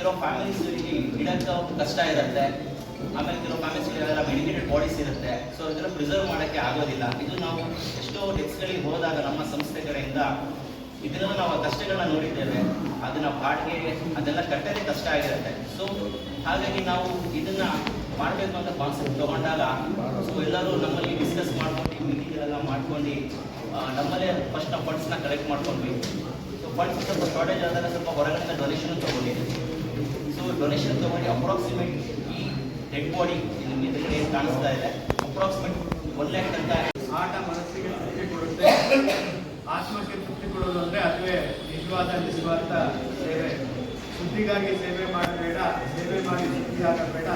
ಕೆಲವು ಫ್ಯಾಮಿಲೀಸ್ಗಳಿಗೆ ಇಡಕ್ಕೆ ಕಷ್ಟ ಇರುತ್ತೆ. ಆಮೇಲೆ ಕೆಲವು ಫ್ಯಾಮಿಲೀಸ್ಗಳಿಗೆಲ್ಲ ಮೆಡಿಕೇಟೆಡ್ ಬಾಡೀಸ್ ಇರುತ್ತೆ. ಸೊ ಇದೆಲ್ಲ ಪ್ರಿಸರ್ವ್ ಮಾಡೋಕ್ಕೆ ಆಗೋದಿಲ್ಲ. ಇದು ನಾವು ಎಷ್ಟೋ ಡೆಸ್ಕ್ಗಳಿಗೆ ಹೋದಾಗ ನಮ್ಮ ಸಂಸ್ಥೆ ಕಡೆಯಿಂದ ಇದನ್ನ ನಾವು ಕಷ್ಟಗಳನ್ನ ನೋಡಿದ್ದೇವೆ. ಅದನ್ನ ಬಾಡಿಗೆ, ಅದೆಲ್ಲ ಕಟ್ಟೋದೇ ಕಷ್ಟ ಆಗಿರುತ್ತೆ. ಸೊ ಹಾಗಾಗಿ ನಾವು ಇದನ್ನ ಮಾಡಬೇಕು ಅಂತ ಕಾನ್ಸೆಪ್ಟ್ ತಗೊಂಡಾಗ ಸೊ ಎಲ್ಲರೂ ನಮ್ಮಲ್ಲಿ ಡಿಸ್ಕಸ್ ಮಾಡ್ಕೊಂಡು ಮೀಟಿಂಗ್ಗಳೆಲ್ಲ ಮಾಡ್ಕೊಂಡು ನಮ್ಮಲ್ಲೇ ಫಸ್ಟ್ ನಾವು ಫಂಡ್ಸ್ನ ಕಲೆಕ್ಟ್ ಮಾಡ್ಕೊಂಡ್ವಿ. ಸೊ ಫಂಡ್ಸ್ ಸ್ವಲ್ಪ ಶಾರ್ಟೇಜ್ ಆದಾಗ ಸ್ವಲ್ಪ ಹೊರಗಡೆ ಡೊನೇಷನ್ ಡೊನೇಷನ್ ತಗೊಂಡು ಅಪ್ರಾಕ್ಸಿಮೇಟ್ ಈ ಡೆಡ್ ಬಾಡಿ ಮೇಲ್ಗಡೆ ಕಾಣಿಸ್ತಾ ಇದೆ. ಅಪ್ರಾಕ್ಸಿಮೇಟ್ ಒನ್ ಲ್ಯಾಕ್ ಅಂತ ಆಟ ಮನಸ್ಸಿಗೆ ತೃಪ್ತಿ ಕೊಡುತ್ತೆ. ಆತ್ಮಕ್ಕೆ ತೃಪ್ತಿ ಕೊಡೋದು ಅಂದ್ರೆ ಅದುವೇ ನಿಜವಾದ, ನಿಸ್ವಾರ್ಥ ಸೇವೆ. ಸುದ್ದಿಗಾಗಿ ಸೇವೆ ಮಾಡಬೇಡ, ಸೇವೆ ಮಾಡಿ ಸುದ್ದಿ ಆಗಬೇಡ.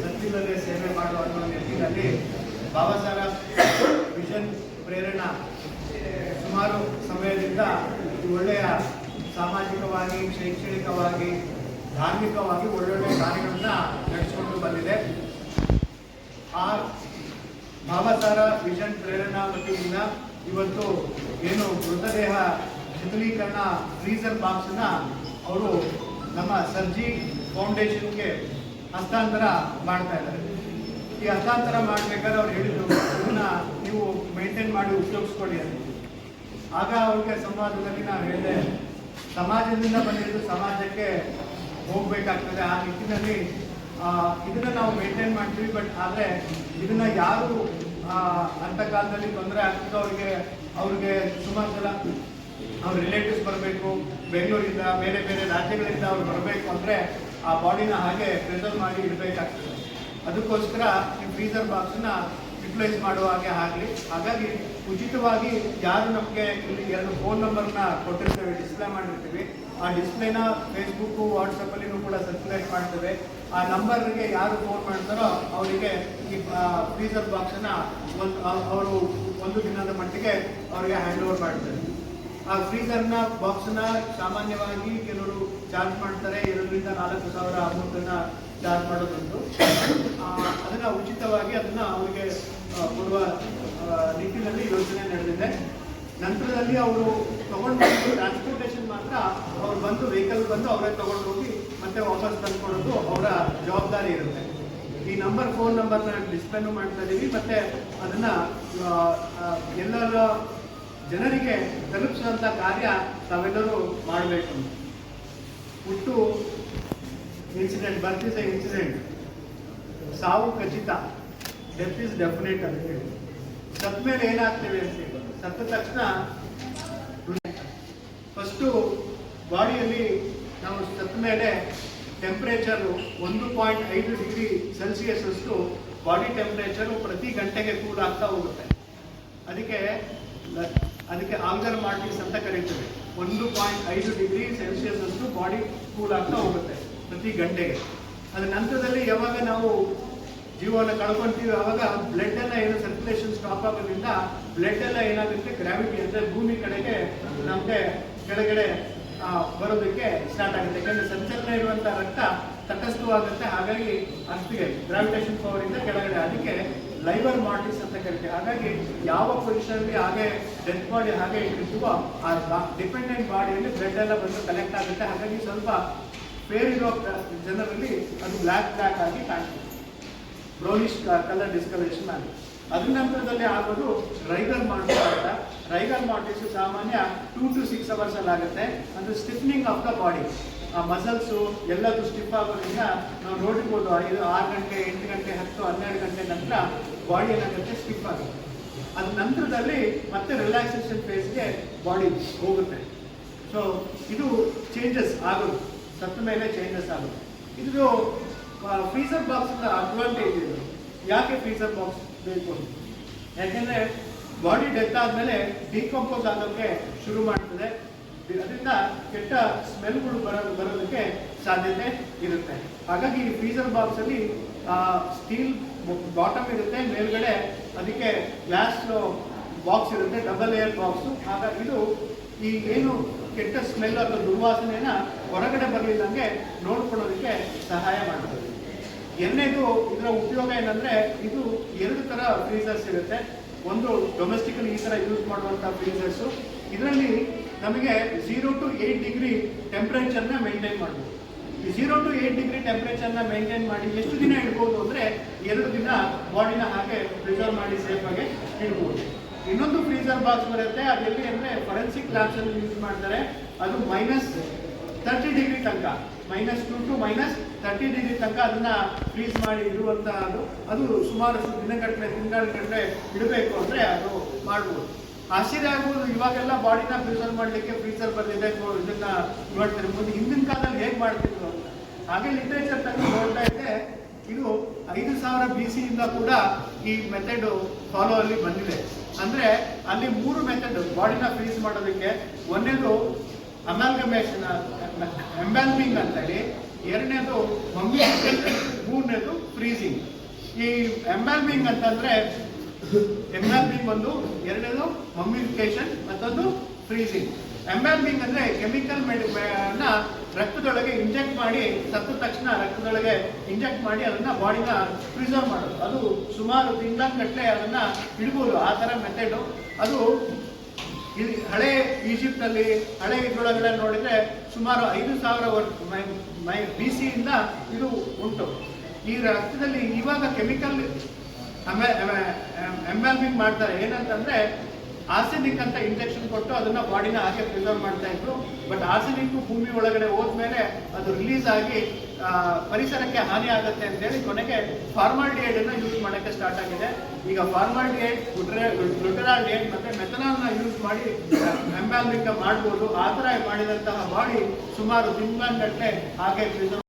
ಸತ್ತಿಲ್ಲದೆ ಸೇವೆ ಮಾಡುವ ಅನ್ನೋ ನಿಟ್ಟಿನಲ್ಲಿ ಬಾಬಾ ಸಾಹೇಬ್ ವಿಷನ್ ಪ್ರೇರಣಾ, ಸುಮಾರು ಸಮಯದಿಂದ ಒಳ್ಳೆಯ ಸಾಮಾಜಿಕವಾಗಿ, ಶೈಕ್ಷಣಿಕವಾಗಿ ಧಾರ್ಮಿಕವಾಗಿ ಒಳ್ಳೊಳ್ಳೆ ಕಾರ್ಯಗಳನ್ನ ನಡೆಸಿಕೊಂಡು ಬಂದಿದೆ. ಆ ಭಾವಸಾರ, ವಿಷನ್, ಪ್ರೇರಣಾ ವತಿಯಿಂದ ಇವತ್ತು ಏನು ಮೃತದೇಹ ಶಿಥಿಲೀಕರಣ ಫ್ರೀಸರ್ ಬಾಕ್ಸ್ನ ಅವರು ನಮ್ಮ ಸರ್ಜಿ ಫೌಂಡೇಶನ್ಗೆ ಹಸ್ತಾಂತರ ಮಾಡ್ತಾ ಇದ್ದಾರೆ. ಈ ಹಸ್ತಾಂತರ ಮಾಡ್ಬೇಕಾದ್ರೆ ಅವ್ರು ಹೇಳಿದ್ರು, ಇದನ್ನ ನೀವು ಮೇಂಟೈನ್ ಮಾಡಿ ಉಪಯೋಗಿಸ್ಕೊಳ್ಳಿ ಅಂತ. ಆಗ ಅವ್ರಿಗೆ ಸಂವಾದದಲ್ಲಿ ನಾವು ಹೇಳಿದೆ, ಸಮಾಜದಿಂದ ಬಂದಿದ್ದು ಸಮಾಜಕ್ಕೆ ಹೋಗ್ಬೇಕಾಗ್ತದೆ. ಆ ನಿಟ್ಟಿನಲ್ಲಿ ಇದನ್ನ ನಾವು ಮೇಂಟೈನ್ ಮಾಡ್ತೀವಿ. ಬಟ್ ಆದರೆ ಇದನ್ನ ಯಾರು ಅಂತ ಕಾಲದಲ್ಲಿ ತೊಂದರೆ ಆಗ್ತದೋ ಅವ್ರಿಗೆ ಅವ್ರಿಗೆ ಸುಮಾರು ಸಲ ಅವ್ರ ರಿಲೇಟಿವ್ಸ್ ಬರಬೇಕು, ಬೆಂಗಳೂರಿಂದ, ಬೇರೆ ಬೇರೆ ರಾಜ್ಯಗಳಿಂದ ಅವ್ರು ಬರಬೇಕು ಅಂದರೆ ಆ ಬಾಡಿನ ಹಾಗೆ ಪ್ರಿಸರ್ವ್ ಮಾಡಿ ಇಡಬೇಕಾಗ್ತದೆ. ಅದಕ್ಕೋಸ್ಕರ ಈ ಫ್ರೀಸರ್ ಬಾಕ್ಸ್ನ ಯುಟಿಲೈಸ್ ಮಾಡುವ ಹಾಗೆ ಆಗಲಿ. ಹಾಗಾಗಿ ಉಚಿತವಾಗಿ ಯಾರು ನಮಗೆ ಇಲ್ಲಿ ಎರಡು ಫೋನ್ ನಂಬರ್ನ ಕೊಟ್ಟಿರ್ತೇವೆ ಡಿಸ್ಪ್ಲೇ ಮಾಡಿರ್ತೀವಿ. ಆ ಡಿಸ್ಪ್ಲೇನ ಫೇಸ್ಬುಕ್ಕು ವಾಟ್ಸಪ್ಪಲ್ಲಿನೂ ಕೂಡ ಸರ್ಕ್ಯುಲೇಟ್ ಮಾಡ್ತೇವೆ. ಆ ನಂಬರ್ಗೆ ಯಾರು ಫೋನ್ ಮಾಡ್ತಾರೋ ಅವರಿಗೆ ಈ ಫ್ರೀಸರ್ ಬಾಕ್ಸನ್ನ ಒಂದು ಅವರು ಒಂದು ದಿನದ ಮಟ್ಟಿಗೆ ಅವರಿಗೆ ಹ್ಯಾಂಡ್ ಓವರ್ ಮಾಡ್ತಾರೆ. ಆ ಫ್ರೀಸರ್ನ ಬಾಕ್ಸ್ನ ಸಾಮಾನ್ಯವಾಗಿ ಕೆಲವರು ಚಾರ್ಜ್ ಮಾಡ್ತಾರೆ. ಎರಡರಿಂದ ನಾಲ್ಕು ಸಾವಿರ ಅಮೌಂಟನ್ನ ಚಾರ್ಜ್ ಮಾಡೋದುಂಟು ಅದನ್ನು ಉಚಿತವಾಗಿ ಅದನ್ನ ಅವರಿಗೆ ಕೊಡುವ ನಿಟ್ಟಿನಲ್ಲಿ ಯೋಜನೆ ನಡೆದಿದೆ. ನಂತರದಲ್ಲಿ ಅವರು ತಗೊಂಡು ಬಂದು ಟ್ರಾನ್ಸ್ಪೋರ್ಟೇಷನ್ ಮಾತ್ರ ಅವ್ರು ಬಂದು ವೆಹಿಕಲ್ ಬಂದು ಅವರೇ ತಗೊಂಡು ಹೋಗಿ ಮತ್ತೆ ವಾಪಸ್ ತಂದ್ಕೊಡೋದು ಅವರ ಜವಾಬ್ದಾರಿ ಇರುತ್ತೆ. ಈ ನಂಬರ್ ಫೋನ್ ನಂಬರ್ನ ಡಿಸ್ಪ್ಲೇನು ಮಾಡ್ತಾ ಇದ್ದೀವಿ ಮತ್ತೆ ಅದನ್ನ ಎಲ್ಲರ ಜನರಿಗೆ ತಲುಪಿಸುವಂತ ಕಾರ್ಯ ತಾವೆಲ್ಲರೂ ಮಾಡಬೇಕು. ಹುಟ್ಟು ಇನ್ಸಿಡೆಂಟ್ ಬರ್ತ್ ಇಸ್ ಇನ್ಸಿಡೆಂಟ್ ಸಾವು ಖಚಿತ. ಡೆತ್ ಇಸ್ ಡೆಫಿನೆಟ್ ಅಂತ ಹೇಳಿ. ಸತ್ ಮೇಲೆ ಏನಾಗ್ತೇವೆ ಅಂತ ಸತ್ತ ತಕ್ಷಣ ಫಸ್ಟು ಬಾಡಿಯಲ್ಲಿ ನಾವು ಸತ್ತ ಮೇಲೆ ಟೆಂಪ್ರೇಚರು ಒಂದು ಪಾಯಿಂಟ್ ಐದು ಡಿಗ್ರಿ ಸೆಲ್ಸಿಯಸ್ ಅಷ್ಟು ಬಾಡಿ ಟೆಂಪ್ರೇಚರು ಪ್ರತಿ ಗಂಟೆಗೆ ಕೂಲ್ ಆಗ್ತಾ ಹೋಗುತ್ತೆ. ಅದಕ್ಕೆ ಅದಕ್ಕೆ ಆಲ್ಗರ್ ಮಾರ್ಟಿಸ್ ಅಂತ ಕರೀತೇವೆ. ಒಂದು ಪಾಯಿಂಟ್ ಐದು ಡಿಗ್ರಿ ಸೆಲ್ಸಿಯಸ್ ಅಷ್ಟು ಬಾಡಿ ಕೂಲ್ ಆಗ್ತಾ ಹೋಗುತ್ತೆ ಪ್ರತಿ ಗಂಟೆಗೆ. ಅದರ ನಂತರದಲ್ಲಿ ಯಾವಾಗ ನಾವು ಜೀವನ ಕಳ್ಕೊಂತೀವಿ, ಅವಾಗ ಬ್ಲಡ್ ಎಲ್ಲ ಏನು ಸರ್ಕ್ಯುಲೇಷನ್ ಸ್ಟಾಪ್ ಆಗೋದ್ರಿಂದ ಬ್ಲಡ್ ಎಲ್ಲ ಏನಾಗುತ್ತೆ? ಗ್ರಾವಿಟಿ ಅಂದ್ರೆ ಭೂಮಿ ಕಡೆಗೆ ನಮಗೆ ಕೆಳಗಡೆ ಬರೋದಕ್ಕೆ ಸ್ಟಾರ್ಟ್ ಆಗುತ್ತೆ. ಯಾಕಂದ್ರೆ ಸಂಚಲನ ಇರುವಂತ ರಕ್ತ ತಟಸ್ಥವಾಗುತ್ತೆ. ಹಾಗಾಗಿ ಅಷ್ಟಿಗೆ ಗ್ರಾವಿಟೇಷನ್ ಪವರ್ ಇಂದ ಕೆಳಗಡೆ. ಅದಕ್ಕೆ ಲೈವರ್ ಮಾಡಿಸ್ ಅಂತ ಕರಿತೀವಿ. ಹಾಗಾಗಿ ಯಾವ ಪೊಸಿಷನ್ ಹಾಗೆ ಡೆತ್ ಬಾಡಿ ಹಾಗೆ ಇಟ್ಟಿರ್ತೀವೋ, ಆ ಡಿಪೆಂಡೆಂಟ್ ಬಾಡಿಯಲ್ಲಿ ಬ್ಲಡ್ ಎಲ್ಲ ಬಂದು ಕಲೆಕ್ಟ್ ಆಗುತ್ತೆ. ಹಾಗಾಗಿ ಸ್ವಲ್ಪ ಪೇರಿರೋ ಜನರಲ್ಲಿ ಅದು ಬ್ಲ್ಯಾಕ್ ಬ್ಲ್ಯಾಕ್ ಆಗಿ ಕಾಣ್ತದೆ. ಬ್ರೌನಿಶ್ ಕಲರ್ ಡಿಸ್ಕಲರೇಷನ್ ಆಗಿದೆ ಅದ್ರ ನಂತರದಲ್ಲಿ ಆಗೋದು ರೈಗರ್ ಮಾರ್ಟಿಸ್ ಅಂತ. ರೈಗರ್ ಮಾರ್ಟಿಸ್ ಸಾಮಾನ್ಯ ಟೂ ಟು ಸಿಕ್ಸ್ ಅವರ್ಸ್ ಅಲ್ಲಿ ಆಗುತ್ತೆ. ಅಂದ್ರೆ ಸ್ಟಿಫ್ನಿಂಗ್ ಆಫ್ ದ ಬಾಡಿ ಆ ಮಸಲ್ಸು ಎಲ್ಲದೂ ಸ್ಟಿಫ್ ಆಗೋದ್ರಿಂದ ನಾವು ನೋಡಿರ್ಬೋದು ಐದು, ಆರು ಗಂಟೆ, ಎಂಟು ಗಂಟೆ, ಹತ್ತು, ಹನ್ನೆರಡು ಗಂಟೆ ನಂತರ ಬಾಡಿ ಏನಾಗುತ್ತೆ ಸ್ಟಿಫ್ ಆಗುತ್ತೆ. ಅದ ನಂತರದಲ್ಲಿ ಮತ್ತೆ ರಿಲ್ಯಾಕ್ಸೇಷನ್ ಫೇಸ್ಗೆ ಬಾಡಿ ಹೋಗುತ್ತೆ. ಸೊ ಇದು ಚೇಂಜಸ್ ಆಗೋದು. ಸತ್ತ ಮೇಲೆ ಚೇಂಜಸ್ ಆಗುತ್ತೆ ಇದು ಫ್ರೀಸರ್ ಬಾಕ್ಸ್ ಅಡ್ವಾಂಟೇಜ್ ಇದೆ ಯಾಕೆ ಫ್ರೀಸರ್ ಬಾಕ್ಸ್ ಬೇಕು? ಯಾಕೆಂದ್ರೆ ಬಾಡಿ ಡೆತ್ ಆದ್ಮೇಲೆ ಡಿಕಂಪೋಸ್ ಆಗೋಕ್ಕೆ ಶುರು ಮಾಡ್ತದೆ. ಅದರಿಂದ ಕೆಟ್ಟ ಸ್ಮೆಲ್ಗಳು ಬರೋ, ಬರೋದಕ್ಕೆ ಸಾಧ್ಯತೆ ಇರುತ್ತೆ. ಹಾಗಾಗಿ ಈ ಫ್ರೀಸರ್ ಬಾಕ್ಸ್ ಅಲ್ಲಿ ಸ್ಟೀಲ್ ಬಾಟಮ್ ಇರುತ್ತೆ, ಮೇಲ್ಗಡೆ ಅದಕ್ಕೆ ಗ್ಲಾಸ್ ಬಾಕ್ಸ್ ಇರುತ್ತೆ ಡಬಲ್ ಲೇಯರ್ ಬಾಕ್ಸ್ ಆಗ ಇದು ಈ ಏನು ಕೆಟ್ಟ ಸ್ಮೆಲ್ ಅಥವಾ ದುರ್ವಾಸನೆಯನ್ನ ಹೊರಗಡೆ ಬರಲಿಲ್ಲಂಗೆ ನೋಡ್ಕೊಳ್ಳೋದಕ್ಕೆ ಸಹಾಯ ಮಾಡ್ತದೆ. ಎರಡನೇದು ಇದರ ಉಪಯೋಗ ಏನಂದ್ರೆ ಇದು ಎರಡು ತರ ಫ್ರೀಸರ್ಸ್ ಇರುತ್ತೆ. ಒಂದು ಡೊಮೆಸ್ಟಿಕಲಿ ಈ ತರ ಯೂಸ್ ಮಾಡುವಂತ ಫ್ರೀಸರ್ಸ್ ಇದರಲ್ಲಿ ನಮಗೆ ಝೀರೋ ಟು ಏಟ್ ಡಿಗ್ರಿ ಟೆಂಪರೇಚರ್ನ ಮೇಂಟೈನ್ ಮಾಡ್ಬೋದು. ಈ ಝೀರೋ ಟು ಏಟ್ ಡಿಗ್ರಿ ಟೆಂಪರೇಚರ್ನ ಮೇಂಟೈನ್ ಮಾಡಿ ಎಷ್ಟು ದಿನ ಇಡ್ಬೋದು ಅಂದ್ರೆ ಎರಡು ದಿನ ಬಾಡಿನ ಹಾಗೆ ಪ್ರಿಸರ್ವ್ ಮಾಡಿ ಸೇಫ್ ಆಗಿ ಇಡ್ಬೋದು. ಇನ್ನೊಂದು ಫ್ರೀಸರ್ ಬಾಕ್ಸ್ ಬರುತ್ತೆ. ಅದೆಲ್ಲಿ ಅಂದ್ರೆ ಫರೆನ್ಸಿಕ್ ಲ್ಯಾಬ್ಸ್ ಅಲ್ಲಿ ಯೂಸ್ ಮಾಡ್ತಾರೆ. ಅದು ಮೈನಸ್ ತರ್ಟಿ ಡಿಗ್ರಿ ತನಕ. Minus two to minus thirty degree ತನಕ ಅದನ್ನ ಫ್ರೀಸ್ ಮಾಡಿ ಇಡುವಂತ ಅದು. ಅದು ಸುಮಾರು ದಿನಗಟ್ಟಲೆ, ತಿಂಗಳಗಟ್ಟಲೆ ಇಡಬೇಕು ಅಂದ್ರೆ ಅದು ಮಾಡ್ಬೋದು. ಆಶ್ಚರ್ಯ ಆಗ್ಬೋದು, ಇವಾಗೆಲ್ಲ ಬಾಡಿನ ಪ್ರಿಸರ್ವ್ ಮಾಡಲಿಕ್ಕೆ ಫ್ರೀಸರ್ ಬಂದಿದೆ ಇದನ್ನು ನೋಡ್ತಾರೆ. ಮುಂದೆ ಹಿಂದಿನ ಕಾಲದಲ್ಲಿ ಹೇಗೆ ಮಾಡ್ತಿದ್ರು ಅಂತ. ಹಾಗೆ ಲಿಟ್ರೇಚರ್ ತಗೊಂಡು ನೋಡ್ತಾ ಇದ್ದೆ ಇದು ಐದು ಸಾವಿರ ಬಿ ಇಂದ ಕೂಡ ಈ ಮೆಥಡ್ ಫಾಲೋ ಅಲ್ಲಿ ಬಂದಿದೆ. ಅಂದ್ರೆ ಅಲ್ಲಿ ಮೂರು ಮೆಥಡ್ ಬಾಡಿನ ಫ್ರೀಸ್ ಮಾಡೋದಕ್ಕೆ. ಒಂದೇದು ಅಮಾಲ್ಗಮೇಷನ್ ಅಂತ ಅಂತೇಳಿ. ಎರಡನೇದು ಮೂರನೇದು ಫ್ರೀಸಿಂಗ್ ಈ ಎಂಬಾಲ್ಮಿಂಗ್ ಅಂತಂದ್ರೆ ಎಂಬ್ಯಾಲ್ಮಿಂಗ್ ಒಂದು, ಎರಡನೇದು ಮಮ್ಮಿಫಿಕೇಶನ್ ಮತ್ತೊಂದು ಫ್ರೀಸಿಂಗ್ ಎಂಬಾಲ್ಮಿಂಗ್ ಅಂದ್ರೆ ಕೆಮಿಕಲ್ ಮೆಡಿನ ರಕ್ತದೊಳಗೆ ಇಂಜೆಕ್ಟ್ ಮಾಡಿ ಸತ್ತ ತಕ್ಷಣ ರಕ್ತದೊಳಗೆ ಇಂಜೆಕ್ಟ್ ಮಾಡಿ ಅದನ್ನ ಬಾಡಿನ ಪ್ರಿಸರ್ವ್ ಮಾಡೋದು. ಅದು ಸುಮಾರು ತಿಂಗಳಗಟ್ಟಲೆ ಅದನ್ನ ಇಡ್ಬೋದು. ಆ ತರ ಮೆಥಡ್ ಅದು ಇಲ್ಲಿ ಹಳೆ ಈಜಿಪ್ಟ್ ಅಲ್ಲಿ ಹಳೆ ಇದ್ರೊಳಗಡೆ ನೋಡಿದ್ರೆ ಸುಮಾರು ಐದು ಸಾವಿರ ವರ್ಷ ಮೈ ಬಿ ಇಂದ ಇದು ಉಂಟು. ಈ ರಕ್ತದಲ್ಲಿ ಇವಾಗ ಕೆಮಿಕಲ್ ಎಂಬ್ಯಾಲ್ಮಿಂಗ್ ಮಾಡ್ತಾರೆ. ಏನಂತಂದ್ರೆ ಆರ್ಸೆನಿಕ್ ಅಂತ ಇಂಜೆಕ್ಷನ್ ಕೊಟ್ಟು ಅದನ್ನ ಬಾಡಿನ ಹಾಗೆ ಪ್ರಿಸರ್ವ್ ಮಾಡ್ತಾ ಇದ್ರು. ಬಟ್ ಆರ್ಸೆನಿಕ್ ಭೂಮಿ ಒಳಗಡೆ ಹೋದ್ಮೇಲೆ ಅದು ರಿಲೀಸ್ ಆಗಿ ಪರಿಸರಕ್ಕೆ ಹಾನಿ ಆಗುತ್ತೆ ಅಂತೇಳಿ ಕೊನೆಗೆ ಫಾರ್ಮಾಲ್ಡಿಹೈಡ್ ಅನ್ನ ಯೂಸ್ ಮಾಡಕ್ಕೆ ಸ್ಟಾರ್ಟ್ ಆಗಿದೆ. ಈಗ ಫಾರ್ಮಾಲ್ಡಿಹೈಡ್ ಗ್ಲುಟರಾಲ್ಡಿಹೈಡ್ ಮತ್ತೆ ಮೆಥನಾಲ್ನ ಯೂಸ್ ಮಾಡಿ ಎಂಬ್ಯಾಲ್ಮಿಂಗ್ ಮಾಡ್ಬೋದು. ಆ ತರ ಮಾಡಿದಂತಹ ಬಾಡಿ ಸುಮಾರು ತಿಂಗಳಗಟ್ಟಲೆ ಹಾಗೆ ಕೊಳೆಯುವಂತಹ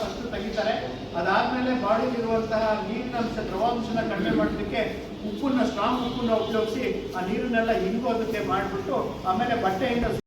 ಫಸ್ಟ್ ತೆಗಿತಾರೆ. ಅದಾದ್ಮೇಲೆ ಬಾಡಿಗೆ ಇರುವಂತಹ ನೀರಿನ ಅಂಶ ದ್ರವಾಂಶನ ಕಡಿಮೆ ಮಾಡೋದಕ್ಕೆ ಉಪ್ಪನ್ನ ಸ್ಟ್ರಾಂಗ್ ಉಪ್ಪನ್ನ ಉಪಯೋಗಿಸಿ ಆ ನೀರನ್ನೆಲ್ಲ ಹಿಂಗೋದಕ್ಕೆ ಮಾಡಿಬಿಟ್ಟು ಆಮೇಲೆ ಬಟ್ಟೆಯಿಂದ